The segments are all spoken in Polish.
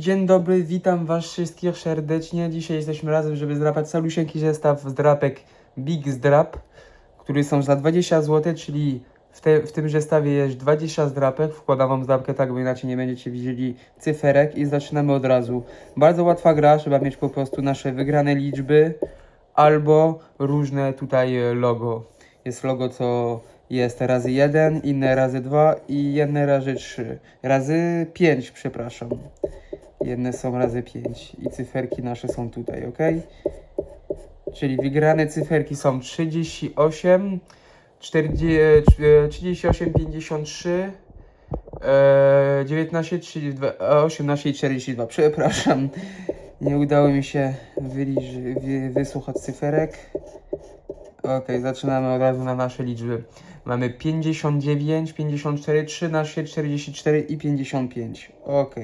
Dzień dobry, witam was wszystkich serdecznie. Dzisiaj jesteśmy razem, żeby zdrapać calusieńki zestaw zdrapek Big Zdrap, który są za 20 zł, czyli w, te, w tym zestawie jest 20 zdrapek. Wkładam wam zdrapkę tak, bo inaczej nie będziecie widzieli cyferek i zaczynamy od razu. Bardzo łatwa gra, trzeba mieć po prostu nasze wygrane liczby albo różne tutaj logo. Jest logo, co jest razy 1, inne razy 2 i jedne razy 3. Razy 5, przepraszam. Jedne są razy 5 i cyferki nasze są tutaj, ok? Czyli wygrane cyferki są 38, 40, e, 38, 53, e, 19, 32, e, 18 i 42. Przepraszam, nie udało mi się wyliż, wy, wysłuchać cyferek. Ok, zaczynamy od razu na nasze liczby. Mamy 59, 54, 13, 44 i 55. Ok.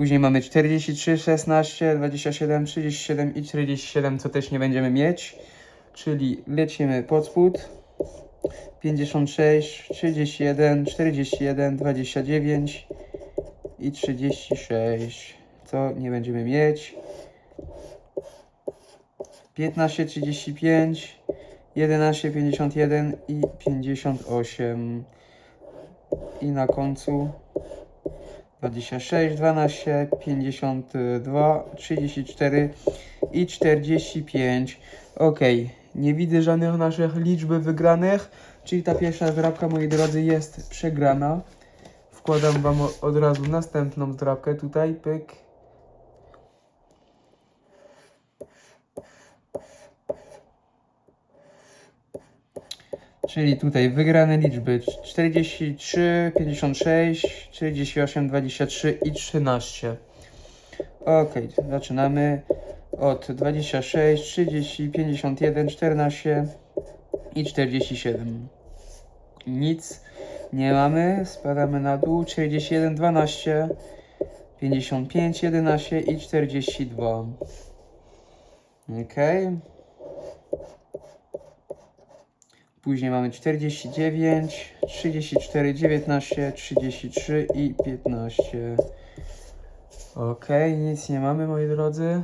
Później mamy 43, 16, 27, 37 i 47, co też nie będziemy mieć. Czyli lecimy pod spód. 56, 31, 41, 29 i 36, co nie będziemy mieć. 15, 35, 11, 51 i 58. I na końcu 26, 12, 52, 34 i 45. Ok, nie widzę żadnych naszych liczb wygranych, czyli ta pierwsza zdrabka, moi drodzy, jest przegrana. Wkładam wam od razu następną zdrabkę tutaj, pyk. Czyli tutaj wygrane liczby 43, 56, 48, 23 i 13. Ok, zaczynamy od 26, 30, 51, 14 i 47. Nic nie mamy, spadamy na dół 41, 12, 55, 11 i 42. Ok. Później mamy 49, 34, 19, 33 i 15. Ok, nic nie mamy moi drodzy.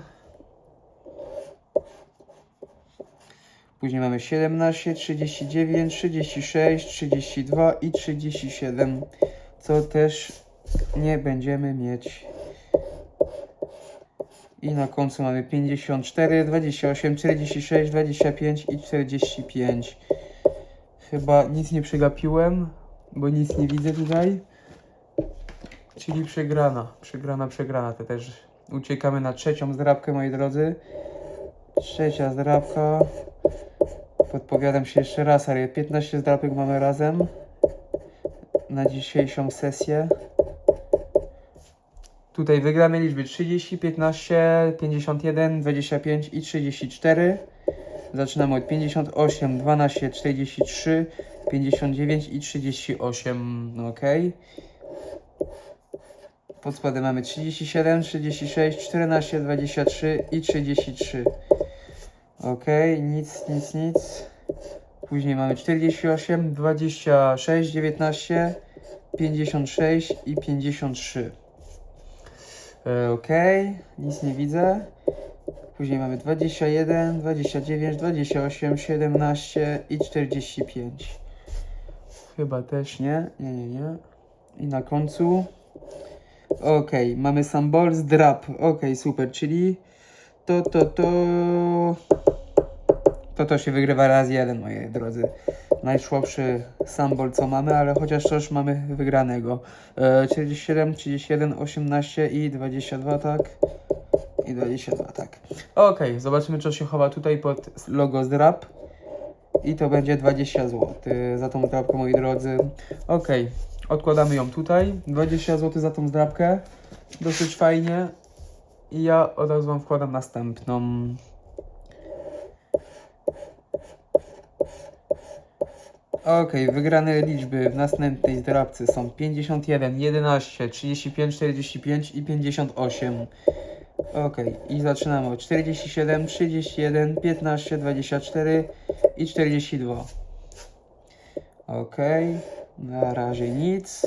Później mamy 17, 39, 36, 32 i 37, co też nie będziemy mieć. I na końcu mamy 54, 28, 46, 25 i 45. Chyba nic nie przegapiłem, bo nic nie widzę tutaj. Czyli przegrana, przegrana, przegrana. To też uciekamy na trzecią zdrabkę, moi drodzy. Trzecia zdrabka. Podpowiadam się jeszcze raz, ale 15 zdrapek mamy razem na dzisiejszą sesję. Tutaj wygrane liczby 30, 15, 51, 25 i 34. Zaczynamy od 58, 12, 43, 59 i 38. Ok. Pod spodem mamy 37, 36, 14, 23 i 33. Ok, nic, nic, nic. Później mamy 48, 26, 19, 56 i 53. E, Ok, nic nie widzę. Później mamy 21, 29, 28, 17 i 45. Chyba też nie. Nie, nie, nie. I na końcu. Ok, mamy symbol z drap. Ok, super, czyli to, to, to. To to się wygrywa raz jeden, moi drodzy. Najsłabszy symbol co mamy, ale chociaż też mamy wygranego. E, 47, 31, 18 i 22, tak? I 22, tak. Okej, zobaczymy, co się chowa tutaj pod logo zdrap. I to będzie 20 zł za tą zdrabkę, moi drodzy. Okej, odkładamy ją tutaj. 20 zł za tą zdrabkę. Dosyć fajnie. I ja od razu wam wkładam następną. Okej, wygrane liczby w następnej zdrabce są 51, 11, 35, 45 i 58. Ok, i zaczynamy od 47, 31, 15, 24 i 42. Ok, na razie nic.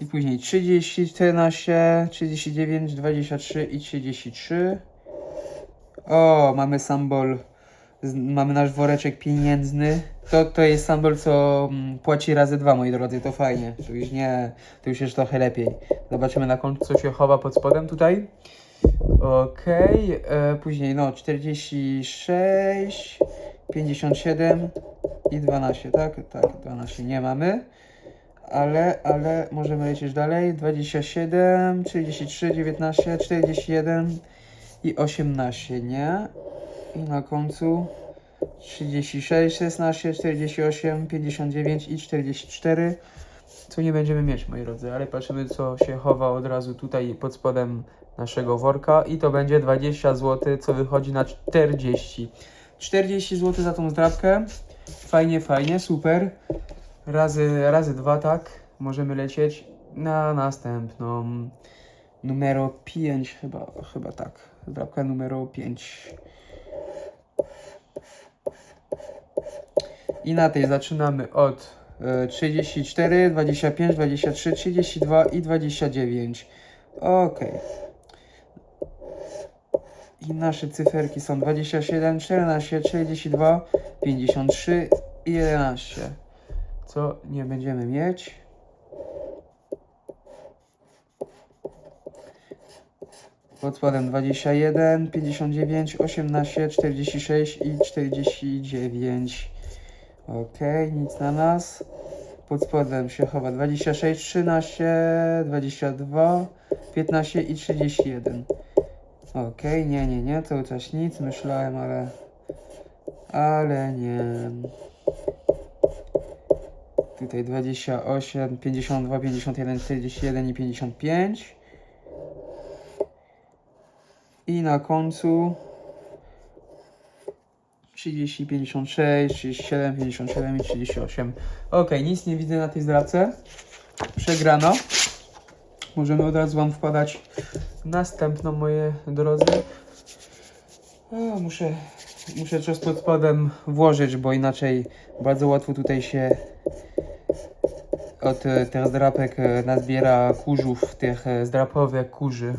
I później 30, 14, 39, 23 i 33. O, mamy symbol. Mamy nasz woreczek pieniężny. To, to jest symbol, co mm, płaci razy dwa, moi drodzy. To fajnie. To już nie, to już jest trochę lepiej. Zobaczymy na końcu, co się chowa pod spodem tutaj. Okej, e, później no 46, 57 i 12, tak? Tak, 12 nie mamy. Ale, ale możemy lecieć dalej. 27, 33, 19, 41 i 18, nie? I na końcu 36, 16, 48, 59 i 44. Co nie będziemy mieć, moi drodzy, ale patrzymy, co się chowa od razu tutaj pod spodem naszego worka. I to będzie 20 zł, co wychodzi na 40. 40 zł za tą zdrabkę. Fajnie, fajnie, super. Razy, razy dwa, tak. Możemy lecieć na następną. Numero 5, chyba, chyba tak. Zdrabka numero 5. I na tej zaczynamy od e, 34, 25, 23, 32 i 29. Ok. I nasze cyferki są 27, 14, 42, 53 i 11. Co nie będziemy mieć. Pod spodem 21, 59, 18, 46 i 49. Ok, nic na nas. Pod spodem się chowa 26, 13, 22, 15 i 31. Ok, nie, nie, nie, cały czas nic, myślałem, ale... Ale nie. Tutaj 28, 52, 51, 41 i 55. I na końcu 30, 56, 37, 57 i 38. Ok, nic nie widzę na tej zdrabce. Przegrano. Możemy od razu Wam wkładać następną, moje drodzy. O, muszę, muszę coś pod spodem włożyć, bo inaczej bardzo łatwo tutaj się od e, tych zdrapek e, nazbiera kurzów, tych e, zdrapowych kurzy.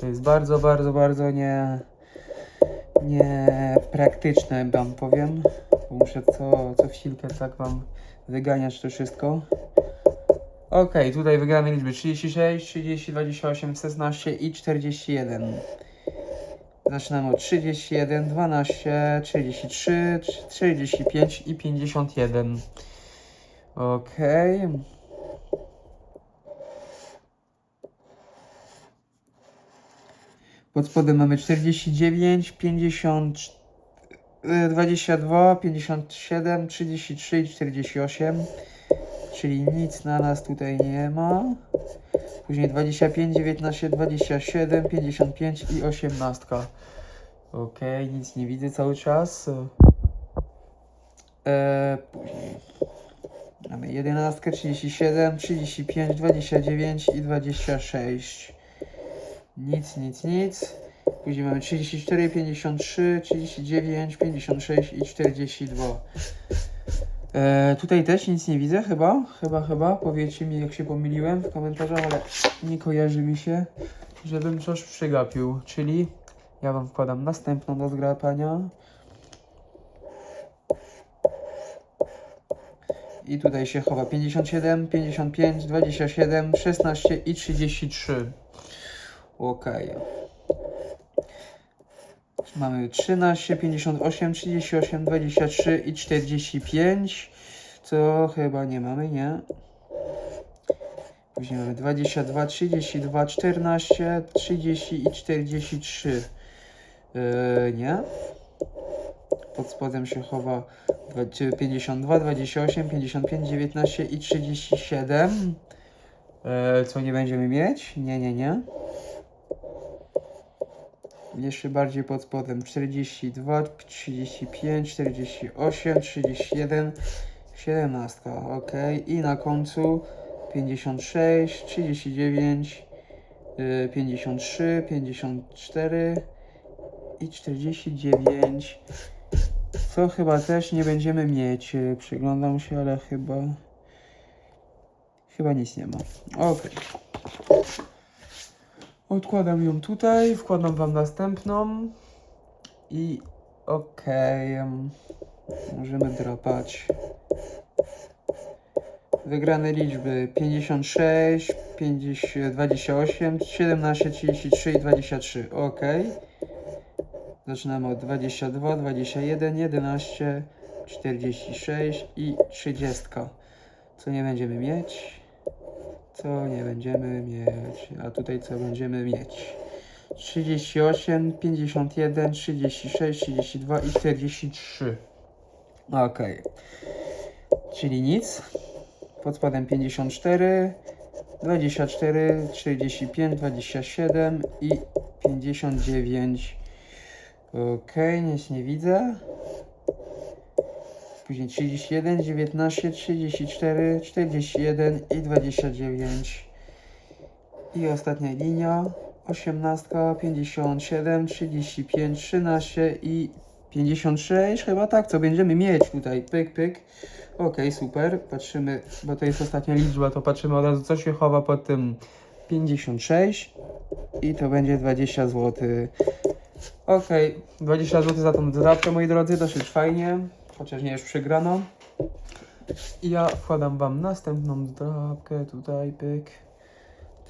To jest bardzo, bardzo, bardzo nie, niepraktyczne, wam powiem. Muszę co, co chwilkę tak wam wyganiać to wszystko. Ok, tutaj wygrane liczby 36, 30, 28, 16 i 41. Zaczynamy od 31, 12, 33, 45 i 51. Ok. Pod spodem mamy 49, 50, y, 22, 57, 33 i 48. Czyli nic na nas tutaj nie ma. Później 25, 19, 27, 55 i 18. Ok, nic nie widzę cały czas. E, później mamy 11, 37, 35, 29 i 26. Nic, nic, nic. Później mamy 34, 53, 39, 56 i 42. E, tutaj też nic nie widzę, chyba, chyba, chyba. Powiedzcie mi, jak się pomyliłem w komentarzach, ale nie kojarzy mi się, żebym coś przegapił. Czyli ja Wam wkładam następną do zgrapania. I tutaj się chowa 57, 55, 27, 16 i 33. Ok. Mamy 13, 58, 38, 23 i 45. Co chyba nie mamy, nie? Później mamy 22, 32, 14, 30 i 43. Yy, nie? Pod spodem się chowa dwa- 52, 28, 55, 19 i 37. Yy, co nie będziemy mieć? Nie, nie, nie. Jeszcze bardziej pod spodem 42, 35, 48, 31, 17. Ok. I na końcu 56, 39, y, 53, 54 i 49. Co chyba też nie będziemy mieć. Przyglądam się, ale chyba... Chyba nic nie ma. Ok. Odkładam ją tutaj, wkładam wam następną. I okej. em, możemy drapać. Wygrane liczby 56, 50, 28, 17, 33 i 23. Ok. Zaczynamy od 22, 21, 11, 46 i 30. Co nie będziemy mieć? Co nie będziemy mieć? A tutaj co będziemy mieć? 38, 51, 36, 32 i 43. Ok. Czyli nic. Pod spodem 54, 24, 45, 27 i 59. Ok, nic nie widzę. Później 31, 19, 34, 41 i 29. I ostatnia linia. 18, 57, 35, 13 i 56. Chyba tak, co będziemy mieć tutaj. Pyk, pyk. Ok, super. Patrzymy, bo to jest ostatnia liczba, to patrzymy od razu, co się chowa pod tym 56. I to będzie 20 zł. Ok, 20 zł za tą drapkę, moi drodzy, dosyć fajnie. Chociaż nie już przegrano. I ja wkładam wam następną drapkę tutaj, pyk.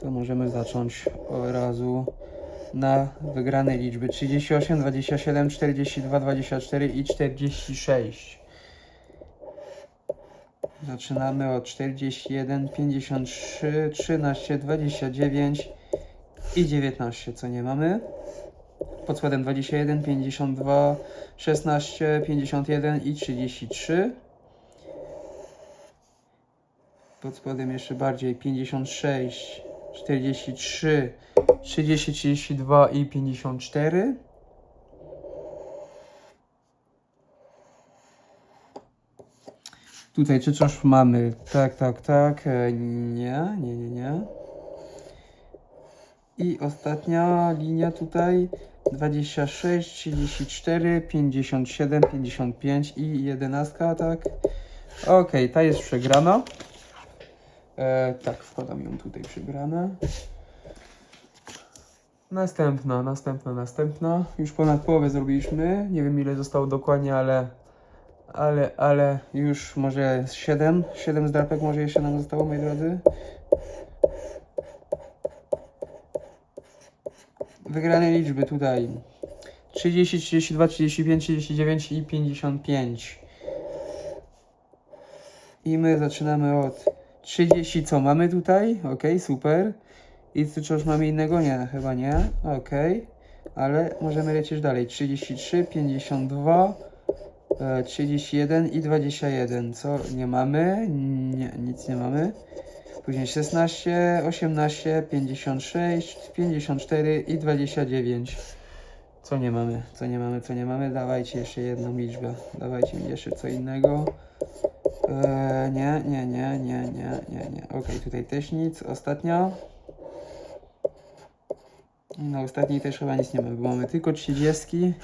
To możemy zacząć od razu na wygrane liczby 38, 27, 42, 24 i 46. Zaczynamy od 41, 53, 13, 29 i 19, co nie mamy. Pod spodem 21, 52, 16, 51 i 33. Pod spodem jeszcze bardziej 56, 43, 30, 32 i 54. Tutaj czy coś mamy? Tak, tak, tak. E, Nie, nie, nie, nie. I ostatnia linia tutaj 26, 34, 57, 55 i 11, tak? Ok, ta jest przegrana. E, tak, wkładam ją tutaj przegrana. Następna, następna, następna. Już ponad połowę zrobiliśmy. Nie wiem ile zostało dokładnie, ale ale, ale już może 7, 7 zdrapek może jeszcze nam zostało, moi drodzy. Wygrane liczby tutaj 30, 32, 35, 39 i 55. I my zaczynamy od 30, co mamy tutaj? Ok, super. I co coś mamy innego? Nie, chyba nie. Ok, ale możemy lecieć dalej. 33, 52, e, 31 i 21. Co nie mamy? Nie, nic nie mamy. Później 16, 18, 56, 54 i 29. Co nie mamy? Co nie mamy? Co nie mamy? Dawajcie jeszcze jedną liczbę. Dawajcie mi jeszcze co innego. Eee, nie, nie, nie, nie, nie, nie, nie. Ok, tutaj też nic. Ostatnia. Na ostatniej też chyba nic nie mamy, bo mamy tylko 30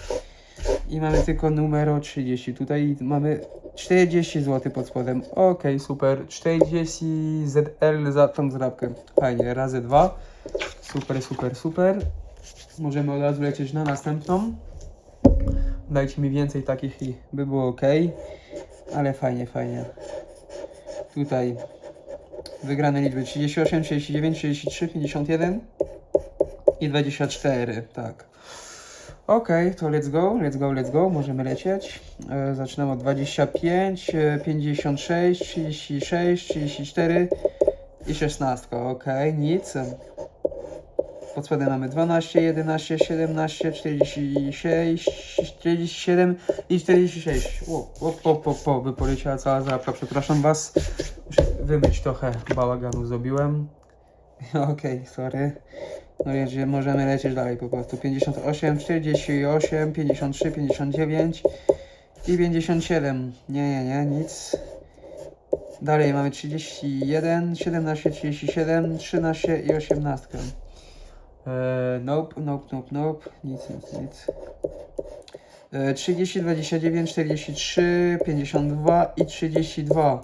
i mamy tylko numer 30. Tutaj mamy 40 zł pod spodem. Ok, super. 40 ZL za tą zrabkę. Fajnie, razy dwa. Super, super, super. Możemy od razu lecieć na następną. Dajcie mi więcej takich i by było ok. Ale fajnie, fajnie. Tutaj wygrane liczby 38, 39, 33, 51 i 24, tak. Ok, to let's go, let's go, let's go, możemy lecieć. E, zaczynamy od 25, e, 56, 36, 34 i 16. Ok, nic. Pod spodem mamy 12, 11, 17, 46, 47 i 46. O, o, o, o, o, by poleciała cała zrabka, przepraszam was. Muszę wymyć trochę bałaganu zrobiłem. Okej, sorry. No jedzie, możemy lecieć dalej po prostu. 58, 48, 53, 59 i 57. Nie, nie, nie, nic. Dalej mamy 31, 17, 37, 13 i 18. Eee, nope, nope, nope, nope. Nic, nic, nic. E, 30, 29, 43, 52 i 32.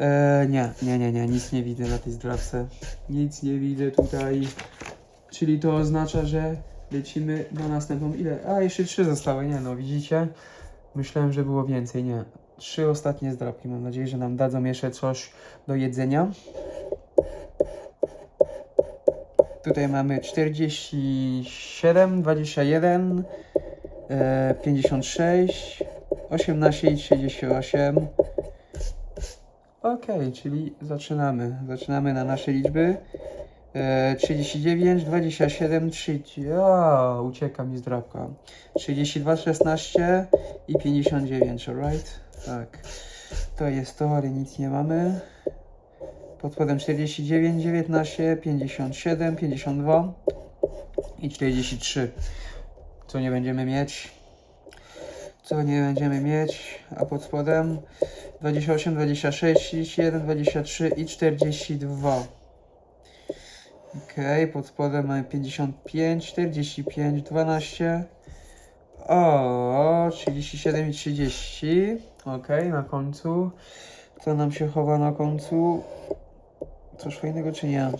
E, nie, nie, nie, nie, nic nie widzę na tej zdrabce. Nic nie widzę tutaj. Czyli to oznacza, że lecimy na następną. Ile? A, jeszcze trzy zostały. Nie, no widzicie? Myślałem, że było więcej. Nie. Trzy ostatnie zdrabki. Mam nadzieję, że nam dadzą jeszcze coś do jedzenia. Tutaj mamy 47, 21, e, 56, 18 i 38. Ok, czyli zaczynamy. Zaczynamy na nasze liczby. E, 39, 27, 30. A, ucieka mi zdrabka. 32, 16 i 59, alright? Tak. To jest to, ale nic nie mamy. Pod spodem 49, 19, 57, 52 i 43. Co nie będziemy mieć? Co nie będziemy mieć? A pod spodem 28, 26, 31, 23 i 42. Ok, pod spodem mamy 55, 45, 12. O, 37 i 30. Ok, na końcu. Co nam się chowa na końcu? Coś fajnego czy nie?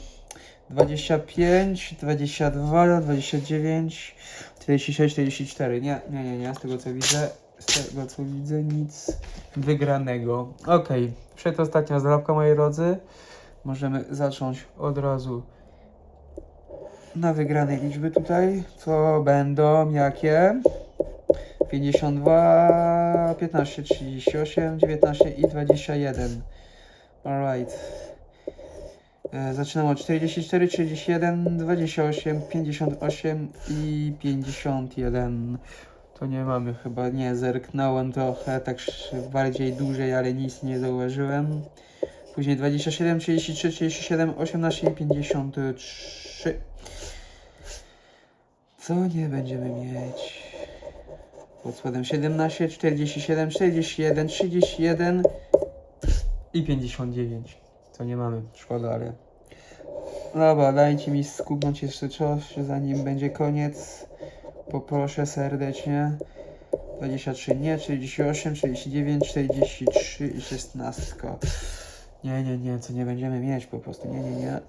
25, 22, 29, 46, 44. Nie, nie, nie, nie. Z tego co widzę, z tego co widzę, nic wygranego. Ok, przedostatnia zdrabka, moi drodzy. Możemy zacząć od razu na wygrane liczby tutaj. Co będą jakie? 52, 15, 38, 19 i 21. Alright. E, Zaczynamy od 44, 31, 28, 58 i 51. To nie mamy chyba, nie, zerknąłem trochę, tak bardziej dłużej, ale nic nie zauważyłem. Później 27, 33, 37, 18 i 53. Co nie będziemy mieć? Pod spodem 17, 47, 41, 31 i 59. Co nie mamy, szkoda, ale... Dobra, dajcie mi skupnąć jeszcze coś, zanim będzie koniec. Poproszę serdecznie. 23 nie, 48, 49, 43 i 16. Nie, nie, nie, co nie będziemy mieć po prostu. Nie, nie, nie.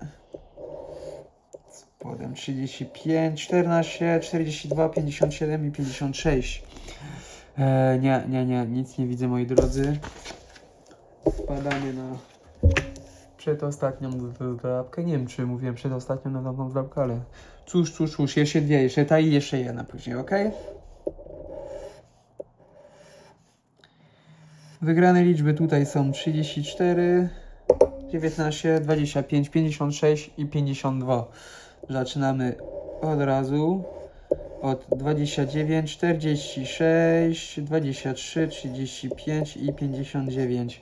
Spodem 35, 14, 42, 57 i 56. E, nie, nie, nie, nic nie widzę moi drodzy. Wpadamy na przedostatnią drapkę. Nie wiem czy mówiłem przedostatnią na nową drapkę, ale cóż, cóż, cóż, jeszcze dwie, jeszcze ta i jeszcze jedna później, ok? Wygrane liczby tutaj są 34, 19, 25, 56 i 52. Zaczynamy od razu od 29, 46, 23, 35 i 59.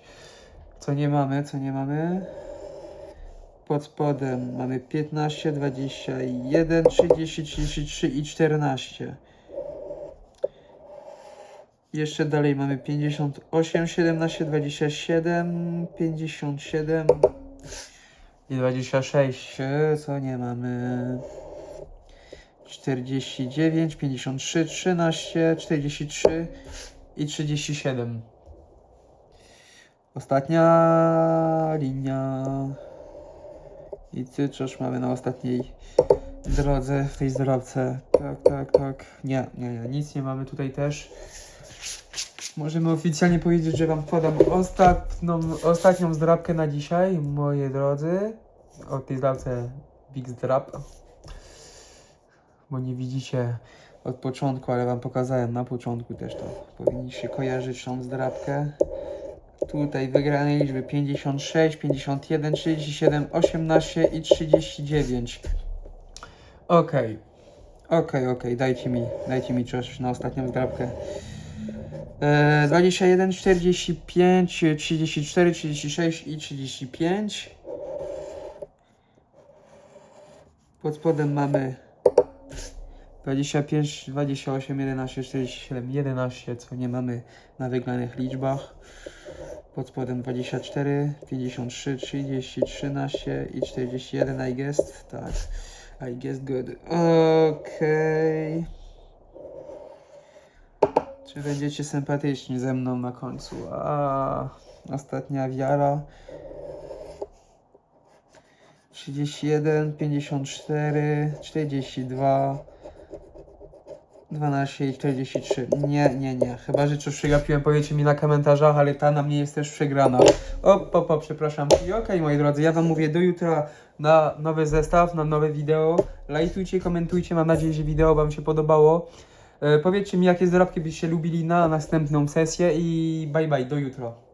Co nie mamy, co nie mamy? Pod spodem mamy 15, 21, 30, 33 i 14. Jeszcze dalej mamy 58, 17, 27, 57 i 26. E, Co nie mamy? 49, 53, 13, 43 i 37. Ostatnia linia. I coś mamy na ostatniej drodze, w tej zdrowce. Tak, tak, tak. Nie, nie, nie, nic nie mamy tutaj też. Możemy oficjalnie powiedzieć, że Wam podam ostatnią, ostatnią zdrabkę na dzisiaj, moi drodzy. O tej zdrabce Big Zdrab. Bo nie widzicie od początku, ale Wam pokazałem na początku też to. Powinniście kojarzyć tą zdrabkę. Tutaj wygrane liczby 56, 51, 37, 18 i 39. Okej. Okej, okej, dajcie mi, dajcie mi coś na ostatnią zdrabkę. E, 21, 45, 34, 36 i 35. Pod spodem mamy 25, 28, 11, 47, 11, co nie mamy na wygranych liczbach. Pod spodem 24, 53, 30, 13 i 41, I guess. Tak, I guess good. Okej. Czy będziecie sympatyczni ze mną na końcu? A ostatnia wiara. 31, 54, 42, 12 i 43. Nie, nie, nie. Chyba, że coś przegapiłem, powiecie mi na komentarzach, ale ta na mnie jest też przegrana. O, po, po, przepraszam. I okej, moi drodzy, ja wam mówię do jutra na nowy zestaw, na nowe wideo. Lajkujcie, komentujcie, mam nadzieję, że wideo wam się podobało. E, powiedzcie mi, jakie zdrabki byście lubili na następną sesję i bye bye, do jutra.